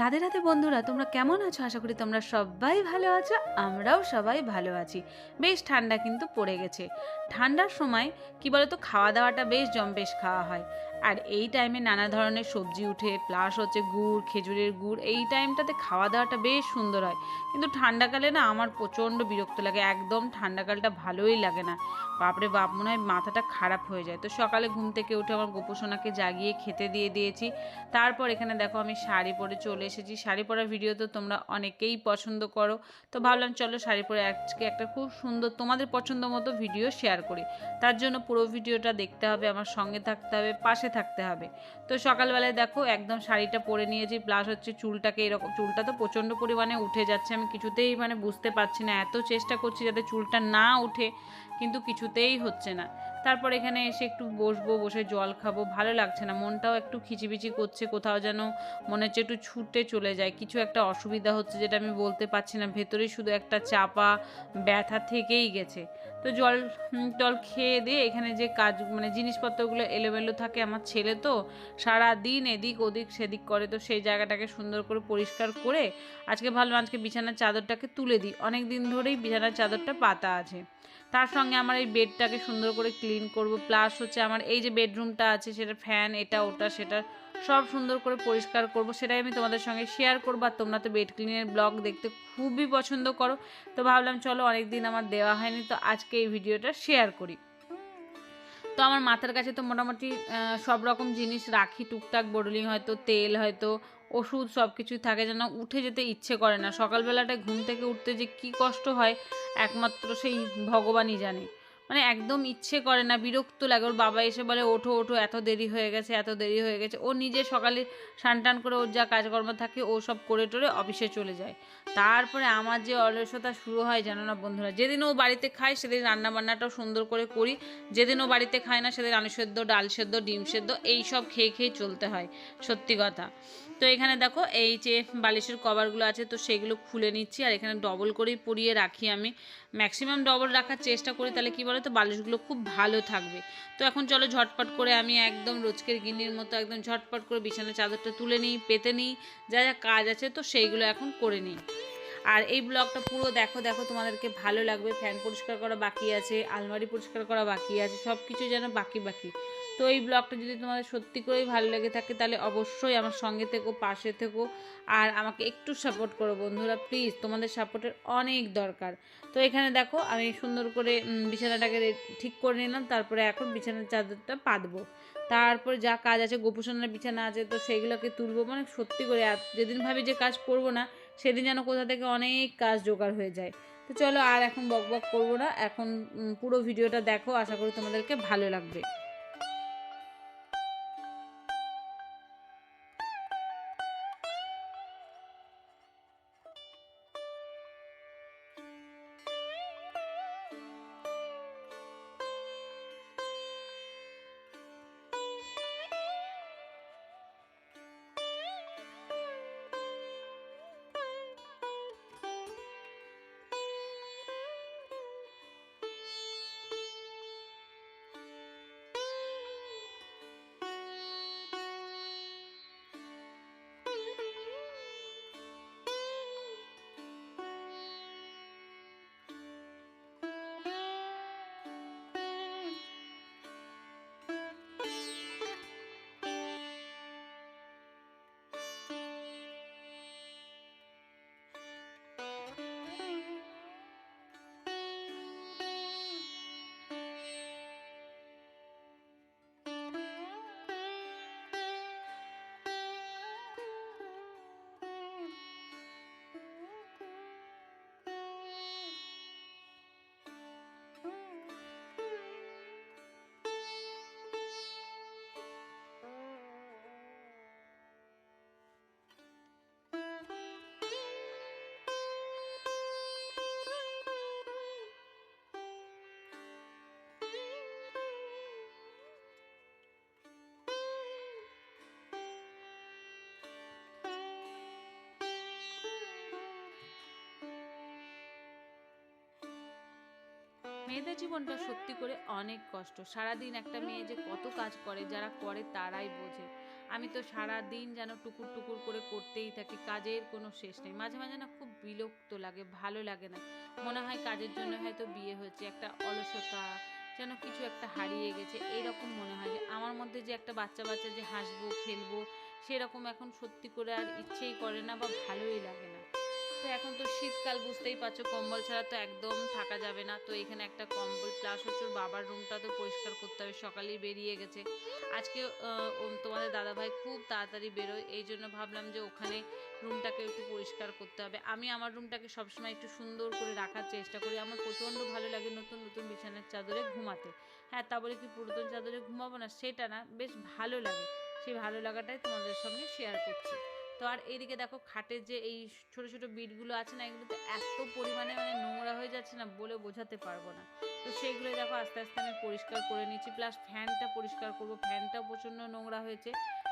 রাধে রাধে বন্ধুরা, তোমরা কেমন আছো? আশা করি তোমরা সবাই ভালো আছো, আমরাও সবাই ভালো আছি। বেশ ঠান্ডা কিন্তু পড়ে গেছে। ঠান্ডার সময় কি বলতো খাওয়া দাওয়াটা বেশ জম্পেশ খাওয়া হয়। আর এই টাইমে নানা ধরনের সবজি উঠে প্লাস হচ্ছে গুড়, খেজুরের গুড়, এই টাইমটাতে খাওয়া দাওয়াটা বেশ সুন্দর হয়। কিন্তু ঠান্ডাকালে না আমার প্রচণ্ড বিরক্ত লাগে, একদম ঠান্ডাকালটা ভালোই লাগে না। বাপরে বাপ, মনে হয় মাথাটা খারাপ হয়ে যায়। তো সকালে ঘুম থেকে উঠে আমার গোপোষণাকে জাগিয়ে খেতে দিয়ে দিয়েছি। তারপর এখানে দেখো আমি শাড়ি পরে চলে এসেছি। শাড়ি পরা ভিডিও তো তোমরা অনেকেই পছন্দ করো। তো ভাবলাম চলো শাড়ি পরে আজকে একটা খুব সুন্দর তোমাদের পছন্দ মতো ভিডিও শেয়ার করি। তার জন্য পুরো ভিডিওটা দেখতে হবে, আমার সঙ্গে থাকতে হবে, পাশে থাকতে হবে। তো সকালবেলায় দেখো একদম শাড়িটা পরে নিয়েছি প্লাস হচ্ছে চুলটাকে এরকম, চুলটা তো প্রচণ্ড পরিমাণে উঠে যাচ্ছে। আমি কিছুতেই মানে বুঝতে পারছি না, এত চেষ্টা করছি যাতে চুলটা না উঠে, কিন্তু কিছুতেই হচ্ছে না। তারপর এখানে এসে একটু বসবো, বসে জল খাব, ভালো লাগছে না, মনটাও একটু খিচিবিচি করছে কোথাও যেন, মনে হচ্ছে একটু ছুটে চলে যায়। কিছু একটা অসুবিধা হচ্ছে যেটা আমি বলতে পারছি না ভেতরেই শুধু একটা চাপা ব্যথা থেকেই গেছে। তো জল টল খেয়ে দিয়ে এখানে যে কাজ মানে জিনিসপত্রগুলো এলোমেলো থাকে, আমার ছেলে তো সারা দিন এদিক ওদিক সেদিক করে, তো সেই জায়গাটাকে সুন্দর করে পরিষ্কার করে আজকে ভালো, আজকে বিছানার চাদরটাকে তুলে দিই। অনেক দিন ধরেই বিছানার চাদরটা পাতা আছে। তার সঙ্গে আমার এই বেডটাকে সুন্দর করে ক্লিন করব। প্লাস হচ্ছে আমার এই যে বেডরুমটা আছে, সেটা ফ্যান, এটা, ওটা, সেটা সব সুন্দর করে পরিষ্কার করব, সেটাই আমি তোমাদের সঙ্গে শেয়ার করব। আর তোমরা তো বেড ক্লিনের ব্লগ দেখতে খুবই পছন্দ করো। তো ভাবলাম, চলো অনেক দিন আমার দেওয়া হয়নি, তো আজকে এই ভিডিওটা শেয়ার করি। তো আমার মাথার কাছে তো মোটামুটি সব রকম জিনিস রাখি, টুকটাক বোডলিং হয়তো, তেল হয়তো, ওষুধ সব কিছুই থাকে, যেন উঠে যেতে ইচ্ছে করে না। সকালবেলাটায় ঘুম থেকে উঠতে যে কি কষ্ট হয়, একমাত্র সেই ভগবানই জানে। মানে একদম ইচ্ছে করে না, বিরক্ত লাগে। ওর বাবা এসে বলে, ওঠো ওঠো, এত দেরি হয়ে গেছে, এত দেরি হয়ে গেছে। ও নিজে সকালে স্নান টান করে ওর যা কাজকর্ম থাকে, ও সব করে টোরে অফিসে চলে যায়। তারপরে আমার যে অলসতা শুরু হয়, জানো না বন্ধুরা, যেদিন ও বাড়িতে খায়, সেদিন রান্না বান্নাটাও সুন্দর করে করি। যেদিন ও বাড়িতে খায় না, সেদিন আলু সেদ্ধ, ডাল সেদ্ধ, ডিম সেদ্ধ, এই সব খেয়ে খেয়ে চলতে হয়, সত্যি কথা। তো এখানে দেখো, এই যে বালিশের কভারগুলো আছে, তো সেগুলো খুলে নিচ্ছি, আর এখানে ডবল করেই পরিয়ে রাখি আমি। ম্যাক্সিমাম ডবল রাখার চেষ্টা করি, তাহলে কি বলো তো বালিশগুলো খুব ভালো থাকবে। তো এখন চলো ঝটপট করে আমি একদম রোজকের গিন্নির মতো একদম ঝটপট করে বিছানার চাদরটা তুলে নিই, পেতে নিই, যা যা কাজ আছে, তো সেইগুলো এখন করে নিই। আর এই ব্লগটা পুরো দেখো দেখো তোমাদেরকে ভালো লাগবে। ফ্যান পরিষ্কার করা বাকি আছে, আলমারি পরিষ্কার করা বাকি আছে সব কিছু যেন বাকি বাকি। তো এই ব্লগটা যদি তোমাদের সত্যি করেই ভালো লেগে থাকে, তাহলে অবশ্যই আমার সঙ্গে থেকো, পাশে থেকো, আর আমাকে একটু সাপোর্ট করো বন্ধুরা প্লিজ তোমাদের সাপোর্টের অনেক দরকার। তো এখানে দেখো, আমি সুন্দর করে বিছানাটাকে ঠিক করে নিলাম, তারপরে এখন বিছানার চাদরটা পাতবো। তারপরে যা কাজ আছে গোপোষণের বিছানা আছে, তো সেগুলোকে তুলবো। মানে সত্যি করে যেদিন ভাবি যে কাজ করব না সেদিন যেন কোথা থেকে অনেক কাজ জোগাড় হয়ে যায়। তো চলো আর এখন বক বক করব না। এখন পুরো ভিডিওটা দেখো। আশা করি তোমাদেরকে ভালো লাগবে। মেয়েদের জীবনটা সত্যি করে অনেক কষ্ট। সারাদিন একটা মেয়ে যে কত কাজ করে, যারা করে তারাই বোঝে। আমি তো সারা দিন যেন টুকুর টুকুর করে করতেই থাকি, কাজের কোনো শেষ নেই। মাঝে মাঝে না খুব বিরক্ত লাগে, ভালো লাগে না। মনে হয় কাজের জন্য হয়তো বিয়ে হয়েছে, একটা অলসতা, যেন কিছু একটা হারিয়ে গেছে। এইরকম মনে হয় যে আমার মধ্যে যে একটা বাচ্চা বাচ্চা যে হাসবো, খেলব, সেরকম এখন সত্যি করে আর ইচ্ছেই করে না বা ভালোই লাগে না। শীতকাল বুঝতেই পারছ, কম্বল ছাড়া তো একদম থাকা যাবে না। তো এখানে একটা কম্বল প্লাস হচ্ছে ওর বাবার রুমটা তো পরিষ্কার করতে হবে, সকালেই বেরিয়ে গেছে। আজকে তোমাদের দাদাভাই খুব তাড়াতাড়ি বেরোয়, এই জন্য ভাবলাম যে ওখানে রুমটাকে একটু পরিষ্কার করতে হবে। আমি আমার রুমটাকে সবসময় একটু সুন্দর করে রাখার চেষ্টা করি, আমার প্রচণ্ড ভালো লাগে নতুন নতুন বিছানার চাদরে ঘুমাতে। হ্যাঁ তা বলে কি পুরাতন চাদরে ঘুমাবো না? সেটা না, বেশ ভালো লাগে। সেই ভালো লাগাটাই তোমাদের সঙ্গে শেয়ার করছি। তো আর এইদিকে দেখো খাটের যে এই ছোট ছোট বিটগুলো আছে না এগুলোতে এত পরিমাণে মানে নোংরা হয়ে যাচ্ছে না বলে বোঝাতে পারব না। তো সেইগুলো দেখো আস্তে আস্তে আমি পরিষ্কার করে নিচ্ছি প্লাস ফ্যানটা পরিষ্কার করব। ফ্যানটাও প্রচণ্ড নোংরা হয়েছে।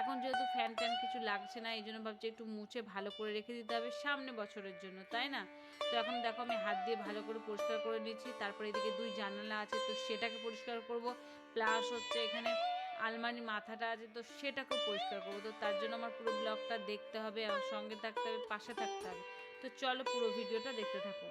এখন যেহেতু ফ্যান ট্যান কিছু লাগছে না এই জন্য ভাবছি একটু মুছে ভালো করে রেখে দিতে হবে সামনে বছরের জন্য, তাই না? তো এখন দেখো আমি হাত দিয়ে ভালো করে পরিষ্কার করে নিচ্ছি, তারপরে এদিকে দুই জানালা আছে, তো সেটাকে পরিষ্কার করব। প্লাস হচ্ছে এখানে আলমারি মাথাটা আছে তো সেটাকেও পরিষ্কার করব। তো তার জন্য আমার পুরো ব্লগটা দেখতে হবে, আমার সঙ্গে থাকতে হবে, পাশে থাকতে হবে। তো চলো পুরো ভিডিওটা দেখতে থাকো।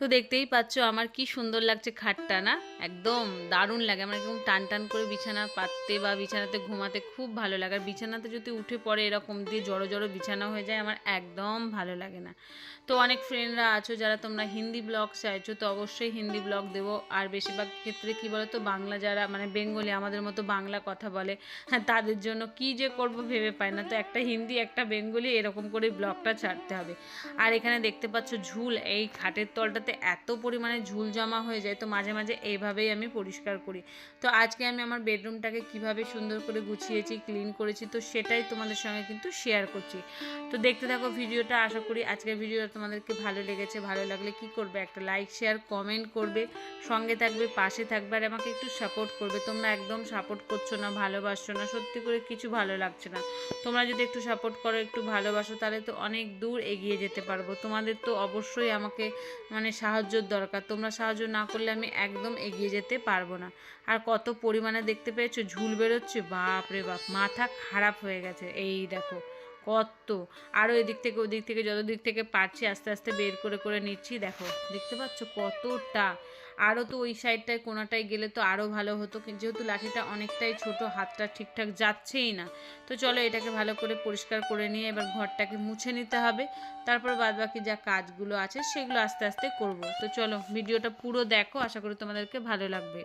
তো দেখতেই পাচ্ছ আমার কি সুন্দর লাগছে খাটটা, না? একদম দারুণ লাগে। আমার একদম টান টান করে বিছানা পাততে বা বিছানাতে ঘুমাতে খুব ভালো লাগে। আর বিছানাতে যদি উঠে পড়ে এরকম দিয়ে জড়ো জড়ো বিছানা হয়ে যায়, আমার একদম ভালো লাগে না। তো অনেক ফ্রেন্ডরা আছো, যারা তোমরা হিন্দি ব্লগ চাইছো, তো অবশ্যই হিন্দি ব্লগ দেবো। আর বেশিরভাগ ক্ষেত্রে কী বলো তো বাংলা যারা মানে বেঙ্গলি, আমাদের মতো বাংলা কথা বলে হ্যাঁ তাদের জন্য কি যে করব ভেবে পাই না। তো একটা হিন্দি, একটা বেঙ্গলি, এরকম করে ব্লগটা ছাড়তে হবে। আর এখানে দেখতে পাচ্ছ ঝুল, এই খাটের তলটাতে এত পরিমাণে ঝুল জমা হয়ে যায়, তো মাঝে মাঝে এইভাবেই আমি পরিষ্কার করি। তো আজকে আমি আমার বেডরুমটাকে কীভাবে সুন্দর করে গুছিয়েছি, ক্লিন করেছি, তো সেটাই তোমাদের সঙ্গে কিন্তু শেয়ার করছি। তো দেখতে থাকো ভিডিওটা, আশা করি আজকের ভিডিওটা তোমাদেরকে ভালো লেগেছে। ভালো লাগলে কি করবে? একটা লাইক শেয়ার কমেন্ট করবে, সঙ্গে থাকবে, পাশে থাকবে আর আমাকে একটু সাপোর্ট করবে। তোমরা একদম সাপোর্ট করছ না, ভালোবাসছো না, সত্যি করে কিছু ভালো লাগছে না। তোমরা যদি একটু সাপোর্ট করো, একটু ভালোবাসো, তাহলে তো অনেক দূর এগিয়ে যেতে পারব। তোমাদের তো অবশ্যই আমাকে মানে সাহায্যর দরকার। তোমরা সাহায্য না করলে আমি একদম এগিয়ে যেতে পারব না। আর কত পরিমাণে দেখতে পেয়েছ? ঝুল বেরোচ্ছে? বাপ রে বাপ, মাথা খারাপ হয়ে গেছে। এই দেখো, কত। আরও এদিক থেকে ওদিক থেকে, যত দিক থেকে পারছি, আস্তে আস্তে বের করে করে নিচ্ছি। দেখো, দেখতে পাচ্ছ কতটা আরও তো ওই সাইডটায় কোনাটায় গেলে তো আরও ভালো হতো। যেহেতু লাঠিটা অনেকটাই ছোট, হাতটা ঠিকঠাক যাচ্ছেই না। তো চলো এটাকে ভালো করে পরিষ্কার করে নিয়ে এবার ঘরটাকে মুছে নিতে হবে। তারপর বাদ বাকি যা কাজগুলো আছে সেগুলো আস্তে আস্তে করব। তো চলো, ভিডিওটা পুরো দেখো। আশা করি তোমাদেরকে ভালো লাগবে।